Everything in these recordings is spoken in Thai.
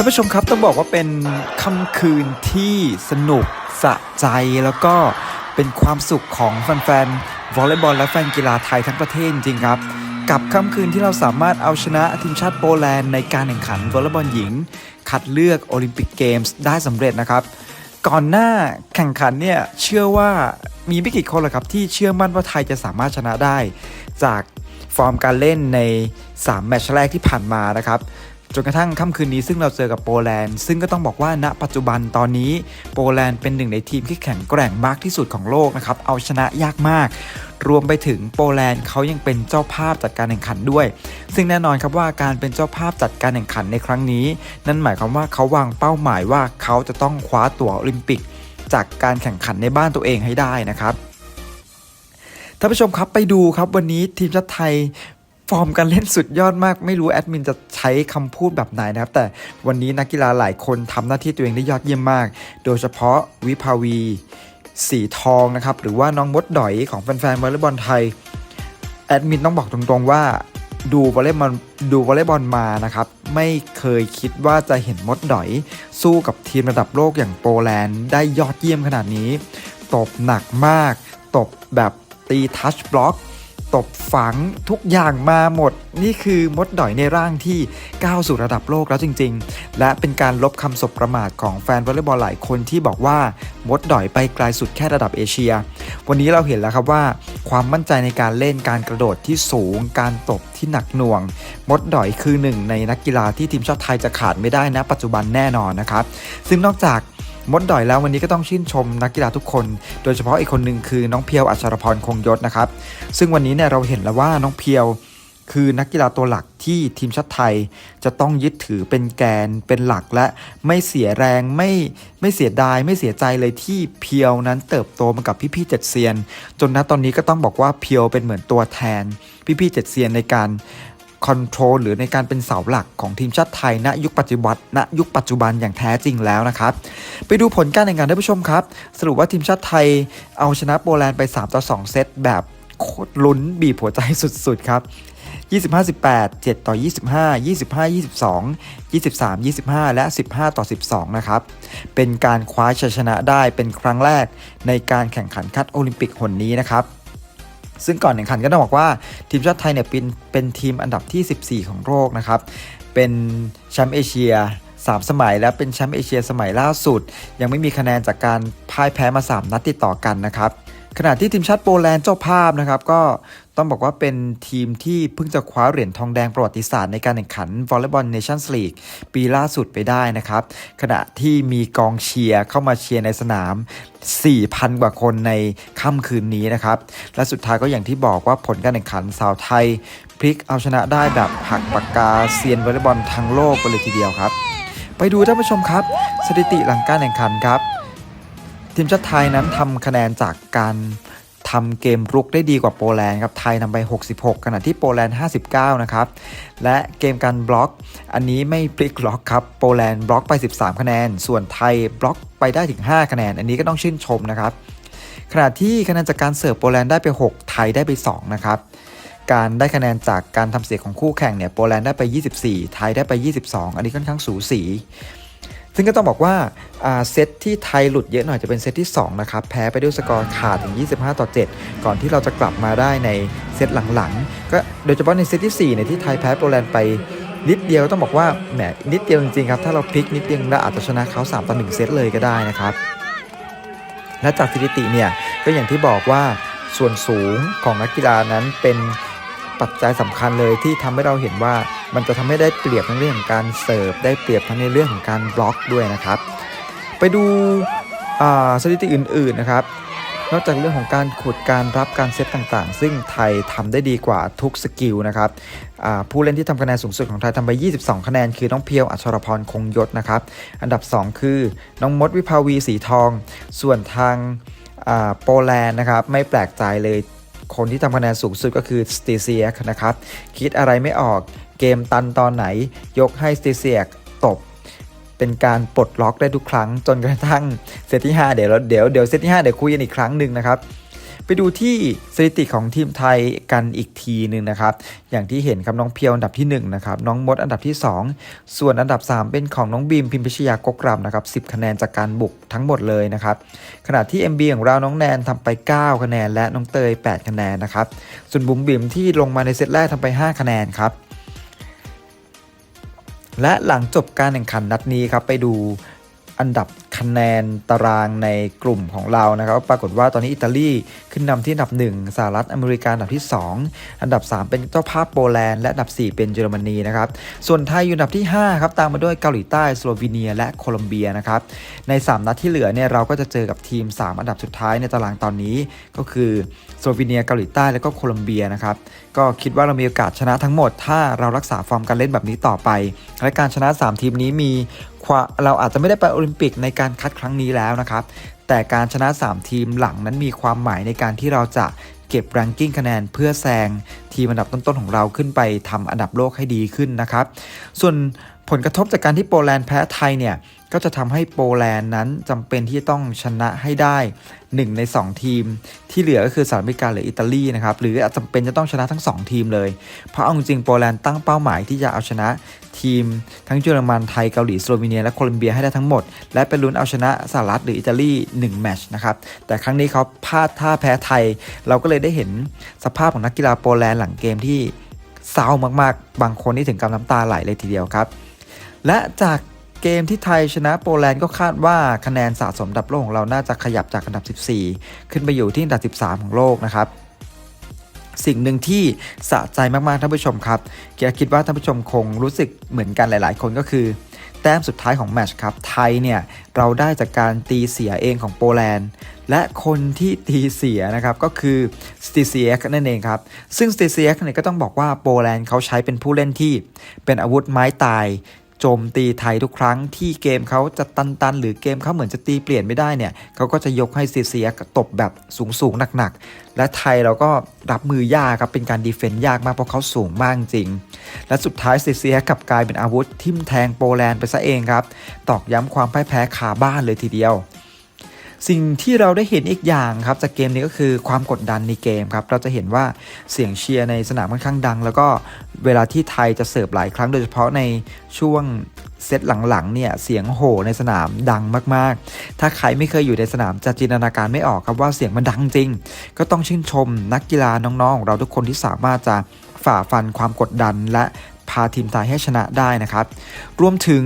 ท่านผู้ชมครับต้องบอกว่าเป็นค่ำคืนที่สนุกสะใจแล้วก็เป็นความสุขของแฟนๆวอลเลย์บอลและแฟนกีฬาไทยทั้งประเทศจริงครับ กับค่ำคืนที่เราสามารถเอาชนะทีมชาติโปแลนด์ในการแข่งขันวอลเลย์บอลหญิง คัดเลือกโอลิมปิกเกมส์ได้สำเร็จนะครับ ก่อนหน้าแข่งขันเนี่ยเชื่อว่ามีไม่กี่คนหรอกครับที่เชื่อมั่นว่าไทยจะสามารถชนะได้ จากฟอร์มการเล่นใน 3 แมตช์แรกที่ผ่านมานะครับ จนกระทั่งค่ำคืนนี้ซึ่งเราเจอกับโปแลนด์ ซึ่งก็ต้องบอกว่าณปัจจุบันตอนนี้โปแลนด์เป็นหนึ่งในทีมที่แข็งแกร่งมากที่สุดของโลกนะครับ เอาชนะยากมาก รวมไปถึงโปแลนด์เขายังเป็นเจ้าภาพจัดการแข่งขันด้วย ซึ่งแน่นอนครับว่าการเป็นเจ้าภาพจัดการแข่งขันในครั้งนี้ นั่นหมายความว่าเขาวางเป้าหมายว่าเขาจะต้องคว้าตั๋วโอลิมปิก จากการแข่งขันในบ้านตัวเองให้ได้นะครับท่านผู้ชมครับไปดูครับวันนี้ทีมชาติไทย ฟอร์มการเล่นสุดยอดมาก ไม่รู้แอดมินจะใช้คำพูดแบบไหนนะครับ แต่วันนี้นักกีฬาหลายคนทำหน้าที่ตัวเองได้ยอดเยี่ยมมาก โดยเฉพาะวิภาวีสีทองนะครับ หรือว่าน้องมดดอยของแฟนๆวอลเลย์บอลไทย แอดมินต้องบอกตรงๆว่าดูวอลเลย์บอลดูวอลเลย์บอลมานะครับ ไม่เคยคิดว่าจะเห็นมดดอย สู้กับทีมระดับโลกอย่างโปแลนด์ได้ยอดเยี่ยมขนาดนี้ ตบหนักมาก ตบแบบตีทัชบล็อก ตบฝังทุกอย่างมาหมด นี่คือมดดอยในร่างที่ก้าวสู่ระดับโลกแล้วจริง ๆ และเป็นการลบคำสบประมาทของแฟนวอลเลย์บอลหลายคนที่บอกว่ามดดอยไปไกลสุดแค่ระดับเอเชีย วันนี้เราเห็นแล้วครับว่า ความมั่นใจในการเล่นการกระโดดที่สูง การตบที่หนักหน่วง มดดอยคือหนึ่งในนักกีฬาที่ทีมชาติไทยจะขาดไม่ได้นะปัจจุบันแน่นอนนะครับซึ่งนอกจาก มดดอยแล้ววันนี้ก็ต้องชื่นชมนักกีฬาทุกคน โดยเฉพาะอีกคนหนึ่งคือน้องเพียวอัชรพรคงยศนะครับ ซึ่งวันนี้เนี่ยเราเห็นแล้วว่าน้องเพียวคือนักกีฬาตัวหลักที่ทีมชาติไทย จะต้องยึดถือเป็นแกนเป็นหลักและไม่เสียแรงไม่ไม่เสียดายไม่เสียใจเลยที่เพียวนั้นเติบโตมากับพี่ๆเจ็ดเซียน จนณตอนนี้ก็ต้องบอกว่าเพียวเป็นเหมือนตัวแทนพี่ๆเจ็ดเซียนในการ คอนโทรลหรือในการเป็นเสาหลักของทีมชาติไทยณยุคปัจจุบันณยุคปัจจุบันอย่างแท้จริงแล้วนะครับไปดูผลการแข่งขันท่านผู้ชมครับ สรุปว่าทีมชาติไทยเอาชนะโปแลนด์ไป3ต่อ2เซตแบบโคตรลุ้นบีบหัวใจสุดๆครับ25 18 7 ต่อ 25 25 22 23 25 และ 15 ต่อ 12 นะครับ เป็นการคว้าชัยชนะได้เป็นครั้งแรกในการแข่งขันคัดโอลิมปิกหนนี้นะครับ ซึ่งก่อนแข่งขันก็ต้องบอกว่าทีมชาติไทยเนี่ยเป็นเป็นทีมอันดับที่ 14 ของโลกนะครับ เป็นแชมป์เอเชีย3 สมัยและเป็นแชมป์เอเชียสมัยล่าสุด ยังไม่มีคะแนนจากการพ่ายแพ้มา 3 นัดติดต่อกันนะครับขณะที่ทีมชาติโปแลนด์เจ้าภาพนะครับก็ ต้องบอกว่าเป็นทีมที่เพิ่งจะคว้าเหรียญทองแดงประวัติศาสตร์ในการแข่งขันวอลเลย์บอลเนชั่นส์ลีกปีล่าสุดไปได้นะครับ ขณะที่มีกองเชียร์เข้ามาเชียร์ในสนาม 4,000 กว่าคนในค่ำคืนนี้นะครับ และสุดท้ายก็อย่างที่บอกว่าผลการแข่งขันสาวไทย พลิกเอาชนะได้แบบหักปากกาเซียนวอลเลย์บอลทั้งโลกไปเลยทีเดียวครับ ไปดูท่านผู้ชมครับ สถิติหลังการแข่งขันครับ ทีมชาติไทยนั้นทำคะแนนจากการ ทำเกมรุกได้ดีกว่าโปแลนด์ครับไทยนำไป 66 ขณะที่โปแลนด์ 59 นะครับ และเกมการบล็อก อันนี้ไม่พลิกล็อกครับโปแลนด์บล็อกไป 13 คะแนน ส่วนไทยบล็อกไปได้ถึง 5 คะแนน อันนี้ก็ต้องชื่นชมนะครับขณะที่คะแนนจากการเสิร์ฟโปแลนด์ได้ไป 6 ไทยได้ไป 2 นะครับการได้คะแนนจากการทำเสียของคู่แข่งเนี่ยโปแลนด์ได้ไป 24 ไทยได้ไป 22 อันนี้ค่อนข้างสูสี ซึ่งก็ต้องบอกว่าเซตที่ไทยหลุดเยอะหน่อยจะเป็นเซตที่ 2 นะครับ แพ้ไปด้วยสกอร์ขาดถึง 25 ต่อ 7 ก่อนที่เราจะกลับมาได้ในเซตหลังๆ ก็โดยเฉพาะในเซตที่4เนี่ยที่ไทยแพ้โปแลนด์ไปนิดเดียวต้องบอกว่าแหมนิดเดียวจริงๆครับถ้าเราพลิกนิดเดียวเราอาจจะชนะเขา3ต่อ1เซตเลยก็ได้นะครับ และจากสถิติเนี่ยก็อย่างที่บอกว่าส่วนสูงของนักกีฬานั้นเป็น ปัจจัยสำคัญเลยที่ทำให้เราเห็นว่ามันจะทำให้ได้เปรียบทั้งเรื่องของการเสิร์ฟได้เปรียบทั้งในเรื่องของการบล็อกด้วยนะครับ ไปดูสถิติอื่นๆนะครับ นอกจากเรื่องของการขุดการรับการเซตต่างๆ ซึ่งไทยทำได้ดีกว่าทุกสกิลนะครับผู้เล่นที่ทำคะแนนสูงสุดของไทยทำไป 22 คะแนน คือน้องเพียวอัชรพรคงยศนะครับ อันดับ 2 คือน้องมดวิภาวีสีทอง ส่วนทางโปแลนด์นะครับไม่แปลกใจเลย คนที่ทำคะแนนสูงสุดก็คือสตีเซียกนะครับ คิดอะไรไม่ออกเกมตันตอนไหน ยกให้สตีเซียกตบ เป็นการปลดล็อกได้ทุกครั้งจนกระทั่งเซตที่ 5 เดี๋ยวเราเดี๋ยวเดี๋ยวเซตที่ 5 เดี๋ยวคุยกันอีกครั้งหนึ่งนะครับ ไปดูที่สถิติของทีมไทยกันอีกทีหนึ่งนะครับ อย่างที่เห็นครับน้องเพียวอันดับที่1นะครับน้องมดอันดับที่ 2 ส่วนอันดับ 3 เป็นของน้องบีมพิมพิชยากกรำนะครับ10 คะแนนจากการบุกทั้งหมดเลยนะครับขณะที่ MB ของเราน้องแนนทำไป 9 คะแนน และน้องเตย 8 คะแนนนะครับส่วนบุ๋มบิมที่ลงมาในเซตแรกทำไป 5 คะแนนครับและหลังจบการแข่งขันนัดนี้ครับไปดูอันดับ คะแนนตารางในกลุ่มของเรานะครับ ปรากฏว่าตอนนี้อิตาลีขึ้นนำที่อันดับ 1 สหรัฐอเมริกาอันดับที่ 2 อันดับ 3 เป็นเจ้าภาพโปแลนด์และอันดับ 4 เป็นเยอรมนีนะครับ ส่วนไทยอยู่อันดับที่5ครับตามมาด้วยเกาหลีใต้สโลวีเนียและโคลอมเบียนะครับใน 3 นัดที่เหลือเนี่ยเราก็จะเจอกับทีม 3 อันดับสุดท้ายในตารางตอนนี้ก็คือสโลวีเนียเกาหลีใต้และก็โคลอมเบียนะครับก็คิดว่าเรามีโอกาสชนะทั้งหมด ถ้าเรารักษาฟอร์มการเล่นแบบนี้ต่อไป และการชนะ 3 ทีมนี้มี เราอาจจะไม่ได้ไปโอลิมปิกในการคัดครั้งนี้แล้วนะครับ แต่การชนะ 3 ทีมหลังนั้นมีความหมายในการที่เราจะเก็บรังกิ้งคะแนนเพื่อแซงทีมอันดับต้นๆของเราขึ้นไปทำอันดับโลกให้ดีขึ้นนะครับ ส่วนผลกระทบจากการที่โปแลนด์แพ้ไทยเนี่ย ก็จะทำให้โปแลนด์นั้นจำเป็นที่จะต้องชนะให้ได้ 1 ใน 2 ทีม ที่เหลือก็คือสหรัฐอเมริกาหรืออิตาลีนะครับหรืออาจจำเป็นจะต้องชนะทั้ง 2 ทีมเลย เพราะเอาจริงๆโปแลนด์ตั้งเป้าหมายที่จะเอาชนะทีม ทั้งเยอรมันไทยเกาหลีสโลวีเนียและโคลอมเบียให้ได้ทั้งหมด และเป็นลุ้นเอาชนะสหรัฐหรืออิตาลี1แมตช์นะครับแต่ครั้งนี้เขาพลาดท่าแพ้ไทย เราก็เลยได้เห็นสภาพของนักกีฬาโปแลนด์หลังเกมที่เศร้ามากๆ บางคนนี่ถึงกับน้ำตาไหลเลยทีเดียวครับ และจาก เกมที่ไทยชนะโปแลนด์ก็คาดว่าคะแนนสะสมดับโลกของเราน่าจะขยับจากอันดับ 14 ขึ้นไปอยู่ที่อันดับ 13 ของโลกนะครับสิ่งหนึ่งที่สะใจมากๆท่านผู้ชมครับเกียร์คิดว่าท่านผู้ชมคงรู้สึกเหมือนกันหลาย ๆ คนก็คือ แต้มสุดท้ายของแมชครับ ไทยเนี่ย เราได้จากการตีเสียเองของโปแลนด์ และคนที่ตีเสียนะครับ ก็คือสติเซียกนั่นเองครับ ซึ่งสติเซียกเนี่ยก็ต้องบอกว่าโปแลนด์เขาใช้เป็นผู้เล่นที่เป็นอาวุธไม้ตาย โจมตีไทยทุกครั้งที่เกมเขาจะตันๆ หรือเกมเขาเหมือนจะตีเปลี่ยนไม่ได้เนี่ยเขาก็จะยกให้ซีเซียตบแบบสูงๆหนักๆ และไทยเราก็รับมือยากครับเป็นการดีเฟนต์ยากมากเพราะเขาสูงมากจริง และสุดท้ายซีเซียกับกลายเป็นอาวุธทิ่มแทงโปแลนด์ไปซะเองครับ ตอกย้ำความพ่ายแพ้คาบ้านเลยทีเดียว สิ่งที่เราได้เห็นอีกอย่างครับจากเกมนี้ก็คือความกดดันในเกมครับเราจะเห็นว่าเสียงเชียร์ในสนามค่อนข้างดัง แล้วก็เวลาที่ไทยจะเสิร์ฟหลายครั้งโดยเฉพาะในช่วงเซตหลังๆเนี่ยเสียงโห่ในสนามดังมากๆ ถ้าใครไม่เคยอยู่ในสนามจะจินตนาการไม่ออกครับว่าเสียงมันดังจริง ก็ต้องชื่นชมนักกีฬาน้องๆของเราทุกคนที่สามารถจะฝ่าฟันความกดดันและพาทีมไทยให้ชนะได้นะครับ รวมถึง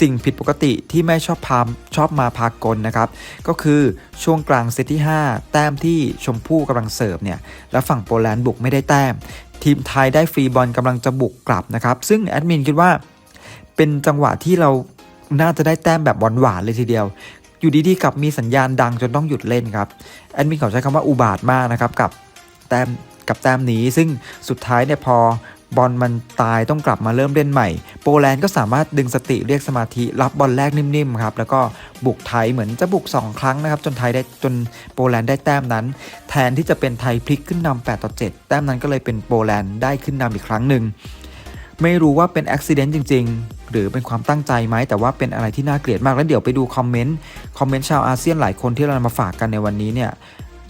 สิ่งผิดปกติที่ไม่ชอบพามชอบมาพากลนะครับ ก็คือช่วงกลางเซตที่ 5 แต้มที่ชมพู่กำลังเสิร์ฟเนี่ยแล้วฝั่งโปแลนด์บุกไม่ได้แต้ม ทีมไทยได้ฟรีบอลกำลังจะบุกกลับนะครับ ซึ่งแอดมินคิดว่าเป็นจังหวะที่เราน่าจะได้แต้มแบบหวานๆเลยทีเดียว อยู่ดีๆกับมีสัญญาณดังจนต้องหยุดเล่นครับแอดมินเขาใช้คำว่าอุบาทมากนะครับกับแต้มกับแต้มนี้ซึ่งสุดท้ายเนี่ยพอ บอลมันตายต้องกลับมาเริ่มเล่นใหม่ โปแลนด์ก็สามารถดึงสติเรียกสมาธิรับบอลแรกนิ่มๆครับแล้วก็บุกไทยเหมือนจะบุก 2 ครั้งนะครับจนไทยได้จนโปแลนด์ได้แต้มนั้น แทนที่จะเป็นไทยพลิกขึ้นนำ8ต่อ7แต้มนั้นก็เลยเป็นโปแลนด์ได้ขึ้นนำอีกครั้งหนึ่งไม่รู้ว่าเป็นอุบิเหตุจริง ๆ หรือเป็นความตั้งใจไหม แต่ว่าเป็นอะไรที่น่าเกลียดมาก แล้วเดี๋ยวไปดูคอมเมนต์ คอมเมนต์ชาวอาเซียนหลายคนที่เรามาฝากกันในวันนี้เนี่ย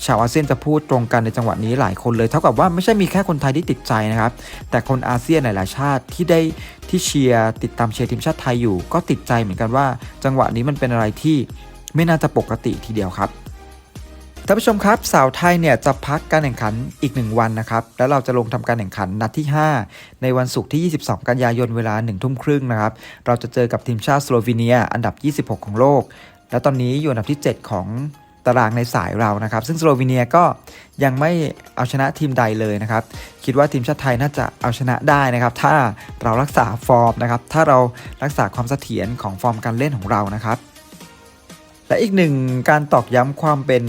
ชาวอาเซียนจะพูดตรงกันในจังหวะนี้หลายคนเลย เท่ากับว่าไม่ใช่มีแค่คนไทยที่ติดใจนะครับ แต่คนอาเซียนหลายๆชาติที่ได้ที่เชียร์ติดตามเชียร์ทีมชาติไทยอยู่ ก็ติดใจเหมือนกันว่า จังหวะนี้มันเป็นอะไรที่ไม่น่าจะปกติทีเดียวครับท่านผู้ชมครับสาวไทยเนี่ยจะพักการแข่งขันอีก 1 วันนะครับ แล้วเราจะลงทำการแข่งขันนัดที่ 5 ในวันศุกร์ที่ 22 กันยายนเวลา1ทุ่มครึ่งนะครับ เราจะเจอกับทีมชาติสโลวีเนีย อันดับ 26 ของโลก และตอนนี้อยู่อันดับที่ 7 ของ ตารางในสายเรานะครับ ซึ่งสโลวีเนียก็ยังไม่เอาชนะทีมใดเลยนะครับ คิดว่าทีมชาติไทยน่าจะเอาชนะได้นะครับ ถ้าเรารักษาฟอร์มนะครับ ถ้าเรารักษาความเสถียรของฟอร์มการเล่นของเรานะครับและอีกหนึ่งการตอกย้ำความเป็น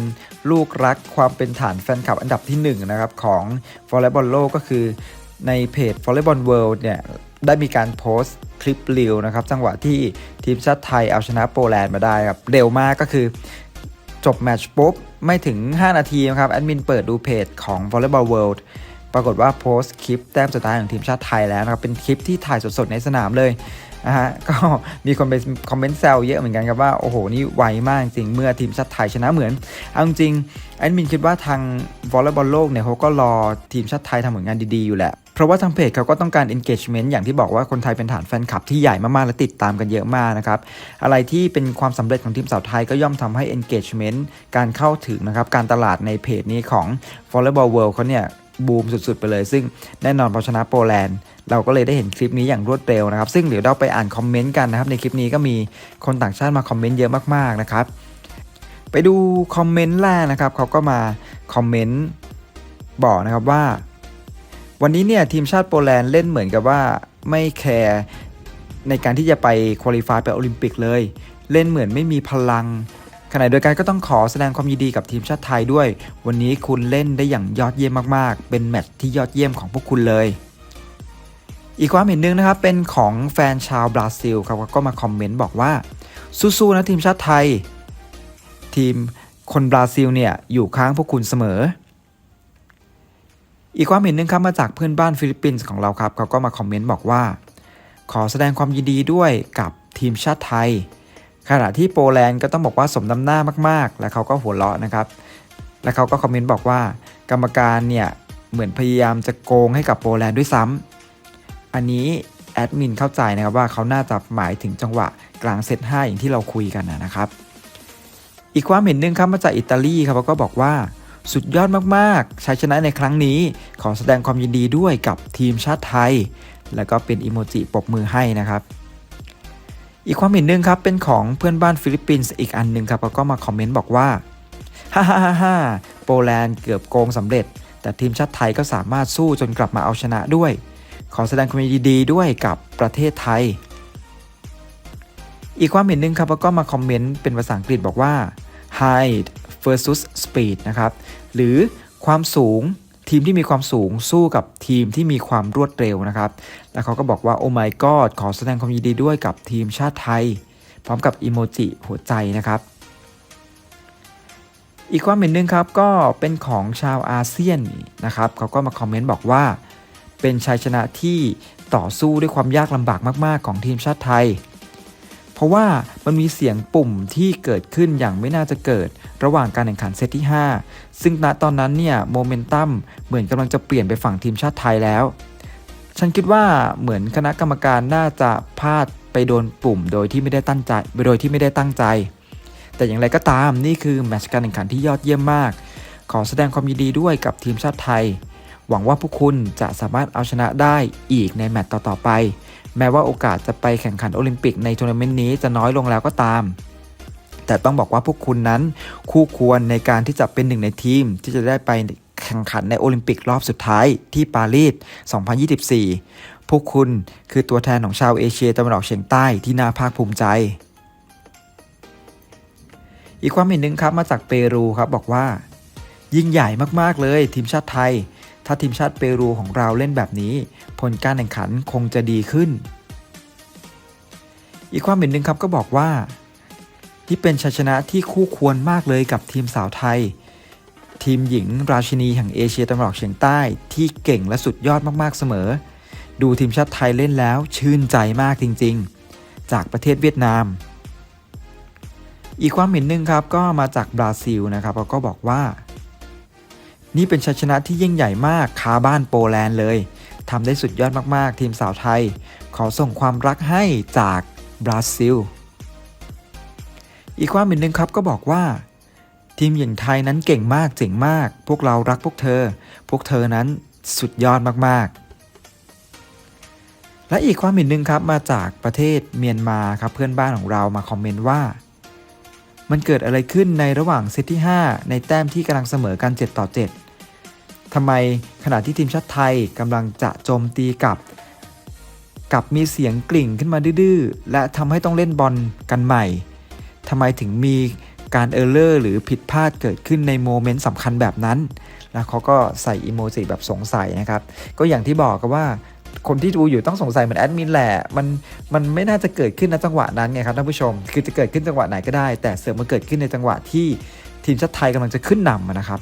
ลูกรักความเป็นฐานแฟนคลับอันดับที่1นะครับของวอลเลย์บอลโลกก็คือในเพจ Volleyball World เนี่ยได้มีการโพสต์คลิปร็วนะครับ จังหวะที่ทีมชาติไทยเอาชนะโปแลนด์มาได้ครับ เร็วมากก็คือ จบแมตช์ปุ๊บ ไม่ถึง 5 นาทีนะครับ แอดมินเปิดดูเพจของ Volleyball World ปรากฏว่าโพสต์คลิปแต้มสุดท้ายของทีมชาติไทยแล้วนะครับ เป็นคลิปที่ถ่ายสดๆในสนามเลยนะฮะก็มีคนไปคอมเมนต์แซวเยอะเหมือนกันครับว่า โอ้โห นี่ไวมากจริงเมื่อทีมชาติไทยชนะเหมือน เอาจริงแอดมินคิดว่าทางวอลเลย์บอลโลกเนี่ยเขาก็รอทีมชาติไทยทำผลงานดีๆอยู่แหละ เพราะว่าทางเพจเขาก็ต้องการ engagement อย่างที่บอกว่าคนไทยเป็นฐานแฟนคลับที่ใหญ่มากๆ และติดตามกันเยอะมากนะครับอะไรที่เป็นความสำเร็จของทีมสาวไทยก็ย่อมทำให้ engagement การเข้าถึงนะครับการตลาดในเพจนี้ของ Volleyball World เขาเนี่ยบูมสุดๆ ไปเลย ซึ่งแน่นอนพอชนะโปแลนด์ เราก็เลยได้เห็นคลิปนี้อย่างรวดเร็วนะครับ ซึ่งเดี๋ยวเราไปอ่านคอมเมนต์กันนะครับ ในคลิปนี้ก็มีคนต่างชาติมาคอมเมนต์เยอะมากๆนะครับ ไปดูคอมเมนต์แรกนะครับเขาก็มาคอมเมนต์บอกนะครับว่า วันนี้เนี่ยทีมชาติโปแลนด์เล่นเหมือนกับว่าไม่แคร์ในการที่จะไปคุริฟายไปโอลิมปิกเลย เล่นเหมือนไม่มีพลังขณะเดียวกันก็ต้องขอแสดงความยินดีกับทีมชาติไทยด้วย วันนี้คุณเล่นได้อย่างยอดเยี่ยมมากๆ เป็นแมตช์ที่ยอดเยี่ยมของพวกคุณเลย อีกความเห็นหนึ่งนะครับ เป็นของแฟนชาวบราซิลครับก็มาคอมเมนต์บอกว่าสู้ๆนะทีมชาติไทย ทีมคนบราซิลเนี่ยอยู่ข้างพวกคุณเสมอ อีกความเห็นหนึ่งครับมาจากเพื่อนบ้านฟิลิปปินส์ของเราครับเขาก็มาคอมเมนต์บอกว่า ขอแสดงความยินดีด้วยกับทีมชาติไทย ขณะที่โปแลนด์ก็ต้องบอกว่าสมน้ำหน้ามากๆ และเขาก็หัวเราะนะครับ และเขาก็คอมเมนต์บอกว่า กรรมการเนี่ยเหมือนพยายามจะโกงให้กับโปแลนด์ด้วยซ้ำอันนี้แอดมินเข้าใจนะครับว่าเขาน่าจะหมายถึงจังหวะกลางเซต5อย่างที่เราคุยกันนะนะครับ อีกความเห็นหนึ่งครับมาจากอิตาลีครับเขาก็บอกว่า สุดยอดมากๆ ชัยชนะในครั้งนี้ ขอแสดงความยินดีด้วยกับทีมชาติไทย แล้วก็เป็นอิโมจิปรบมือให้นะครับ อีกความเห็นหนึ่งครับเป็นของเพื่อนบ้านฟิลิปปินส์อีกอันหนึ่งครับเขาก็มาคอมเมนต์บอกว่าฮ่าฮ่าฮ่าฮ่าโปแลนด์เกือบโกงสำเร็จ แต่ทีมชาติไทยก็สามารถสู้จนกลับมาเอาชนะด้วย ขอแสดงความยินดีด้วยกับประเทศไทย อีกความเห็นหนึ่งครับแล้วก็มาคอมเมนต์เป็นภาษาอังกฤษบอกว่า height versus speed นะครับ หรือความสูงทีมที่มีความสูงสู้กับทีมที่มีความรวดเร็วนะครับ แล้วเขาก็บอกว่า โอ้ my god ขอแสดงความยินดีด้วยกับทีมชาติไทย พร้อมกับอีโมจิหัวใจนะครับ อีกความเห็นหนึ่งครับก็เป็นของชาวอาเซียนนะครับ เขาก็มาคอมเมนต์บอกว่า เป็นชัยชนะที่ต่อสู้ด้วยความยากลำบากมาก ๆ ของทีมชาติไทย เพราะว่ามันมีเสียงปุ่มที่เกิดขึ้นอย่างไม่น่าจะเกิด ระหว่างการแข่งขันเซตที่ 5 ซึ่งณตอนนั้นเนี่ยโมเมนตัมเหมือนกำลังจะเปลี่ยนไปฝั่งทีมชาติไทยแล้ว ฉันคิดว่าเหมือนคณะกรรมการน่าจะพลาดไปโดนปุ่มโดยที่ไม่ได้ตั้งใจโดยที่ไม่ได้ตั้งใจ แต่อย่างไรก็ตามนี่คือแมตช์การแข่งขันที่ยอดเยี่ยมมาก ขอแสดงความยินดีด้วยกับทีมชาติไทย หวังว่าพวกคุณจะสามารถเอาชนะได้อีกในแมตช์ต่อๆไป แม้ว่าโอกาสจะไปแข่งขันโอลิมปิกในทัวร์นาเมนต์นี้จะน้อยลงแล้วก็ตาม แต่ต้องบอกว่าพวกคุณนั้นคู่ควรในการที่จะเป็นหนึ่งในทีมที่จะได้ไปแข่งขันในโอลิมปิกรอบสุดท้ายที่ปารีส 2024 พวกคุณคือตัวแทนของชาวเอเชียตะวันออกเฉียงใต้ที่น่าภาคภูมิใจ อีกความเห็นหนึ่งครับมาจากเปรูครับบอกว่า ยิ่งใหญ่มากๆเลยทีมชาติไทย ถ้าทีมชาติเปรูของเราเล่นแบบนี้ ผลการแข่งขันคงจะดีขึ้น อีกความเห็นหนึ่งครับก็บอกว่า ที่เป็นชัยชนะที่คู่ควรมากเลยกับทีมสาวไทย ทีมหญิงราชินีแห่งเอเชียตะวันออกเฉียงใต้ที่เก่งและสุดยอดมากๆเสมอ ดูทีมชาติไทยเล่นแล้วชื่นใจมากจริงๆ จากประเทศเวียดนาม อีกความเห็นหนึ่งครับก็มาจากบราซิลนะครับเขาก็บอกว่า นี่เป็นชัยชนะที่ยิ่งใหญ่มากคาบ้านโปแลนด์เลยทำได้สุดยอดมากๆ ทีมสาวไทย ขอส่งความรักให้จากบราซิล อีกความเห็นหนึ่งครับก็บอกว่า ทีมหญิงไทยนั้นเก่งมากเจ๋งมาก พวกเรารักพวกเธอ พวกเธอนั้นสุดยอดมากๆ และอีกความเห็นหนึ่งครับมาจากประเทศเมียนมาครับเพื่อนบ้านของเรามาคอมเมนต์ว่า มันเกิดอะไรขึ้นในระหว่างเซตที่ 5 ในแต้มที่กำลังเสมอกัน 7 ต่อ 7ทำไมขณะที่ทีมชาติไทยกำลังจะโจมตีกับกับมีเสียงกลิ่งขึ้นมาดื้อและทำให้ต้องเล่นบอลกันใหม่ทำไมถึงมีการเออร์เลอร์หรือผิดพลาดเกิดขึ้นในโมเมนต์สำคัญแบบนั้น แล้วเขาก็ใส่อีโมจิแบบสงสัยนะครับ ก็อย่างที่บอกกันว่า คนที่ดูอยู่ต้องสงสัยเหมือนแอดมินแหละมันมันไม่น่าจะเกิดขึ้นในจังหวะนั้นไงครับท่านผู้ชม คือจะเกิดขึ้นจังหวะไหนก็ได้ แต่เสือมาเกิดขึ้นในจังหวะที่ทีมชาติไทยกำลังจะขึ้นนำอะนะครับ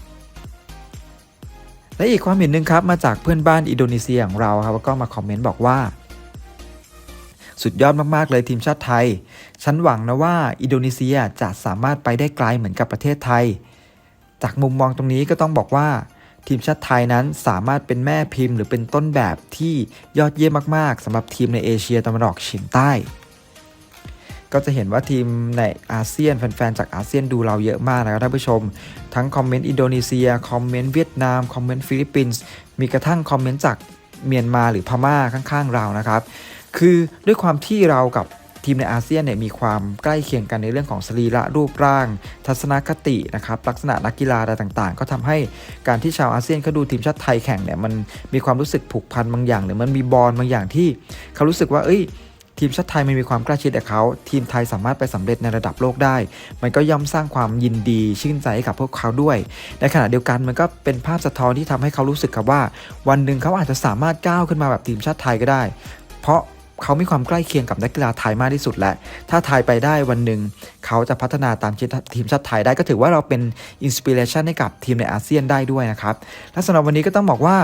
และอีกความเห็นหนึ่งครับมาจากเพื่อนบ้านอินโดนีเซียของเราครับก็มาคอมเมนต์บอกว่า สุดยอดมากๆเลยทีมชาติไทย ฉันหวังนะว่าอินโดนีเซียจะสามารถไปได้ไกลเหมือนกับประเทศไทย จากมุมมองตรงนี้ก็ต้องบอกว่า ทีมชาติไทยนั้นสามารถเป็นแม่พิมพ์หรือเป็นต้นแบบที่ยอดเยี่ยมมาก ๆสำหรับทีมในเอเชียตะวันออกเฉียงใต้ ก็จะเห็นว่าทีมในอาเซียนแฟนๆจากอาเซียนดูเราเยอะมากนะครับท่านผู้ชม ทั้งคอมเมนต์อินโดนีเซียคอมเมนต์เวียดนามคอมเมนต์ฟิลิปปินส์มีกระทั่งคอมเมนต์จากเมียนมาหรือพม่าข้างๆเรานะครับ คือด้วยความที่เรากับ ทีมในอาเซียนเนี่ยมีความใกล้เคียงกันในเรื่องของสรีระรูปร่าง ทัศนคตินะครับลักษณะนักกีฬาอะไรต่างๆ ก็ทำให้การที่ชาวอาเซียนเขาดูทีมชาติไทยแข่งเนี่ยมันมีความรู้สึกผูกพันบางอย่างหรือมันมีบอลบางอย่างที่เขารู้สึกว่าเอ้ยทีมชาติไทยมันมีความกล้าชิดกับเขา ทีมไทยสามารถไปสำเร็จในระดับโลกได้ มันก็ย่อมสร้างความยินดีชื่นใจให้กับพวกเขาด้วย ในขณะเดียวกันมันก็เป็นภาพสะท้อนที่ทำให้เขารู้สึกครับว่า วันหนึ่งเขาอาจจะสามารถก้าวขึ้นมาแบบทีมชาติไทยก็ได้ เพราะ เขามีความใกล้เคียงกับนักกีฬาไทยมากที่สุดแล้วถ้าไทยไปได้วันหนึ่ง เขาจะพัฒนาตามทีมชาติไทยได้ก็ถือว่าเราเป็นอินสปิเรชันให้กับทีมในอาเซียนได้ด้วยนะครับ และสำหรับวันนี้ก็ต้องบอกว่า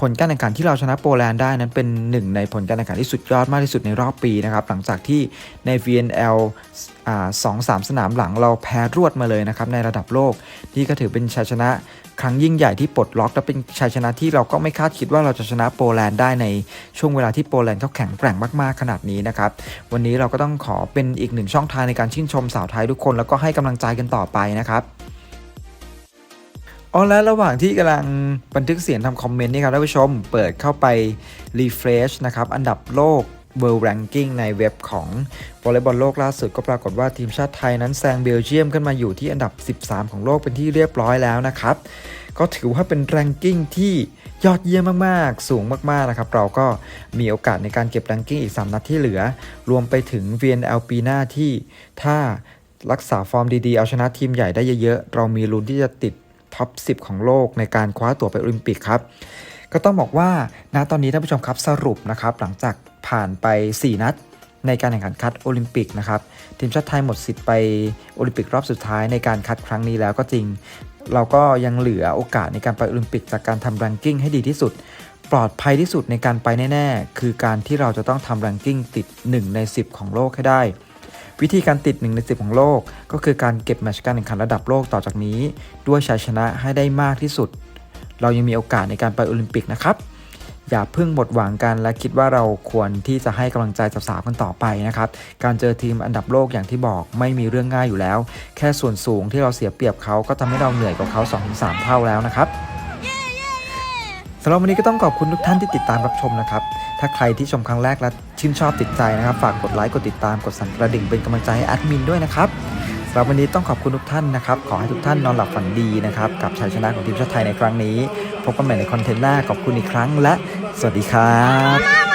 ผลการแข่งขันที่เราชนะโปแลนด์ได้นั้นเป็นหนึ่งในผลการแข่งขันที่สุดยอดมากที่สุดในรอบปีนะครับหลังจากที่ใน VNL สองสามสนามหลังเราแพ้รวดมาเลยนะครับในระดับโลก นี่ก็ถือเป็นชัยชนะ ครั้งยิ่งใหญ่ที่ปลดล็อกและเป็นชัยชนะที่เราก็ไม่คาดคิดว่าเราจะชนะโปแลนด์ได้ในช่วงเวลาที่โปแลนด์เขาแข็งแกร่งมากๆขนาดนี้นะครับ วันนี้เราก็ต้องขอเป็นอีกหนึ่งช่องทางในการชื่นชมสาวไทยทุกคน แล้วก็ให้กำลังใจกันต่อไปนะครับอ๋อและระหว่างที่กำลังบันทึกเสียงทำคอมเมนต์นี่ครับท่านผู้ชม เปิดเข้าไป refresh นะครับอันดับโลก World Ranking ในเว็บของวอลเลย์บอลโลกล่าสุดก็ปรากฏว่าทีมชาติไทยนั้นแซงเบลเยียมขึ้นมาอยู่ที่อันดับ 13 ของโลกเป็นที่เรียบร้อยแล้วนะครับ ก็ถือว่าเป็น ranking ที่ยอดเยี่ยมมากๆ สูงมากๆนะครับ เราก็มีโอกาสในการเก็บ ranking อีก 3 นัดที่เหลือ รวมไปถึง VNL ปีหน้าที่ถ้ารักษาฟอร์มดีๆ เอาชนะทีมใหญ่ได้เยอะๆ เรามีลุ้นที่จะติดท็อป 10 ของโลกในการคว้าตั๋วไปโอลิมปิกครับ ก็ต้องบอกว่าณตอนนี้ท่านผู้ชมครับสรุปนะครับหลังจาก ผ่านไป 4 นัด ในการแข่งขันคัดโอลิมปิกนะครับทีมชาติไทยหมดสิทธิ์ไปโอลิมปิกรอบสุดท้ายในการคัดครั้งนี้แล้วก็จริง เราก็ยังเหลือโอกาสในการไปโอลิมปิกจากการทำแรงกิ้งให้ดีที่สุด ปลอดภัยที่สุดในการไปแน่ๆ คือการที่เราจะต้องทำแรงกิ้งติด 1 ใน 10 ของโลกให้ได้ วิธีการติด 1 ใน 10 ของโลก ก็คือการเก็บแมตช์การแข่งขันระดับโลกต่อจากนี้ ด้วยชัยชนะให้ได้มากที่สุด เรายังมีโอกาสในการไปโอลิมปิกนะครับ อย่าเพิ่งหมดหวังกัน และคิดว่าเราควรที่จะให้กำลังใจสาวๆกันต่อไปนะครับ การเจอทีมอันดับโลกอย่างที่บอกไม่มีเรื่องง่ายอยู่แล้ว แค่ส่วนสูงที่เราเสียเปรียบเขาก็ทำให้เราเหนื่อยกว่าเขา 2-3 เท่าแล้วนะครับสำหรับวันนี้ก็ต้องขอบคุณทุกท่านที่ติดตามรับชมนะครับ ถ้าใครที่ชมครั้งแรกและชื่นชอบติดใจนะครับ ฝากกดไลค์ กดติดตาม กดสั่นกระดิ่งเป็นกำลังใจให้แอดมินด้วยนะครับสำหรับวันนี้ต้องขอบคุณทุกท่านนะครับ ขอให้ทุกท่านนอนหลับฝันดีนะครับ กับชัยชนะของทีมชาติไทยในครั้งนี้ พบกันใหม่ในคอนเทนต์หน้าขอบคุณอีกครั้งและ สวัสดีครับ